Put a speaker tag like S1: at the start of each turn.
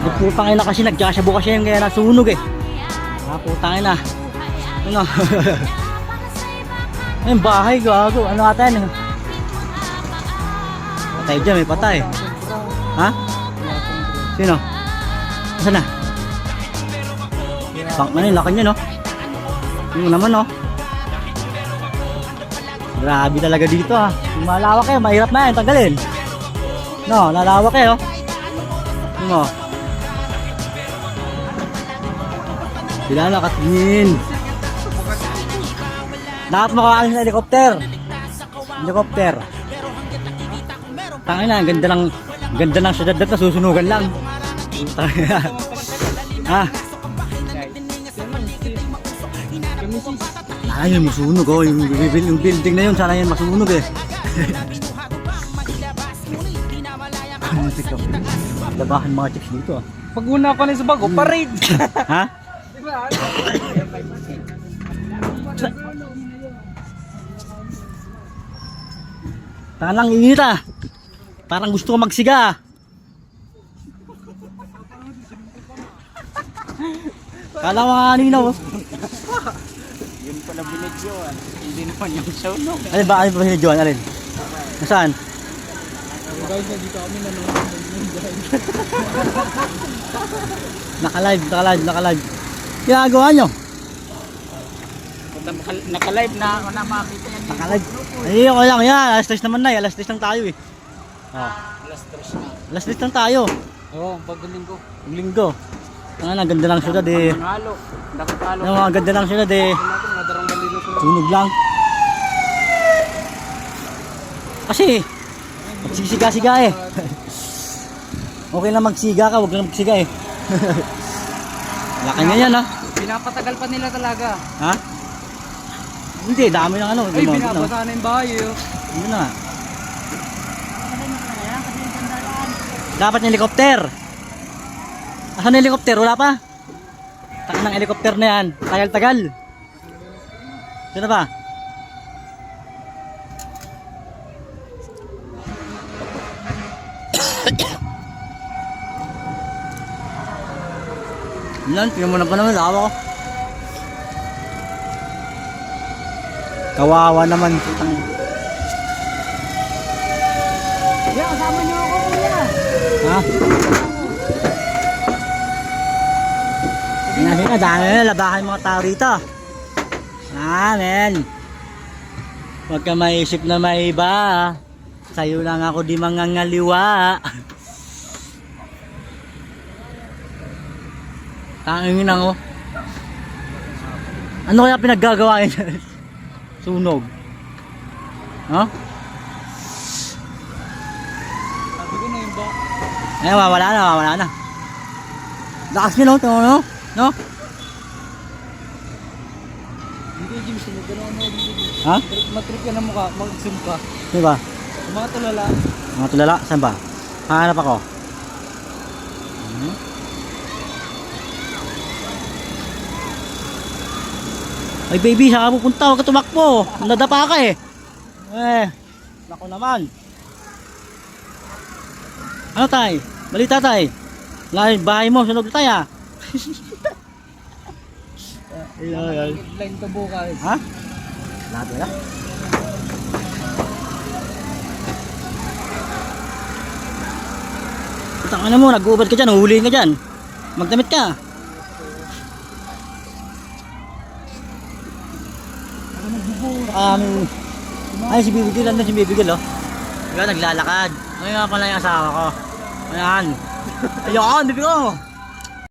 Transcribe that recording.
S1: Putang ina kasi nagkasyabu kasi yung kaya nasunog eh. Ah, putang ina. Ano? Ayun, bahay, gago. Ano ata yan? Patay dyan, may patay. Ha? Sino? Saan na? Bang, ano yung laki niya, no? Yung naman, no? Grabe talaga dito, ha? Yung malawak eh, mahirap na yan, tanggalin. No, lalawak eh, oh. Sila nakatingin. Dapat makakalis na helicopter. Helicopter. Tangin na, ang ganda ng ganda ng syudad na susunugan lang. Ah. Ay, yung masunog oh, yung, yung, building na yun, sana yan masunog eh. Labahan mga chicks dito ah.
S2: Pag una pa na sa bago, parade.
S1: Ha?
S2: Di ba?
S1: Talang init ah. Parang gusto ko magsiga ah. Kala mo nga kanina oh.
S2: Yun pala binidyoan. Hindi naman yung show, no?
S1: Alin ba? Alin ba si Joan? Alin? Nasaan?
S2: Guys, nandito kami nanonood ng.
S1: Naka-live, naka-live, naka-live. Ginagawa nyo?
S2: Naka-live na ako na makita yan.
S1: Naka-live. Ay, okay lang yan. Alas 3 naman na eh. Alas 3 lang tayo eh. Oh.
S2: Alas tres na.
S1: Alas 3 lang tayo.
S2: Oo, pagaling ko.
S1: Yung linggo. Ang ang ganda ng syudad eh.
S2: Halo. Nakatalo.
S1: Ang mga ganda ng syudad eh. Sunog lang. Kasi, magsisiga-siga eh. okay lang magsiga ka, huwag lang magsiga eh. Laki nga yan ha.
S2: Pinapatagal pa nila talaga.
S1: Ha? Hindi, dami ng ano.
S2: Ay, binabasa na yung bahay. Oh.
S1: Yun na. Dapat yung helicopter. Asan yung helicopter? Wala pa? Taka ng helicopter na yan. Tagal-tagal. Sino ba? Yan, tingnan mo na pa naman. Lawa ko. Kawawa naman.
S2: Yeah, kasama niyo ako, kuya.
S1: Ha? Sige na, dami na, labahan mga tao rito. Ah, men. Huwag ka maisip na may iba. Sa'yo lang ako di mangangaliwa. Tangingin lang oh. Ano kaya pinaggagawa yun? Sunog.
S2: Na yung ba?
S1: Eh, wala na, wala na. Lakas nyo, no? No? No?
S2: Hindi, Jim, sunod ka naman ako dito.
S1: Ha?
S2: Matrip ka na mukha, mag-zoom ka.
S1: Di ba?
S2: Yung mga tulala.
S1: Mga tulala, saan ba? Hanap ako. Hmm? Ay baby, saan ka pupunta? Huwag ka tumakbo. Nadapa ka eh. Eh, nako naman. Ano tay? Balita tay? Lahat bahay mo, sunog na tay ah. Ay, ay, ay.
S2: Deadline to bukas.
S1: Ha? Lahat wala? Putang ano mo, nag-uubad ka dyan, huhulihin ka dyan. Magdamit ka. Um, ay, si Bibigil, ano si Bibigil, oh. Diba, naglalakad. Ngayon nga pala yung asawa ko. Ayan. Ayun, Bibigil, oh.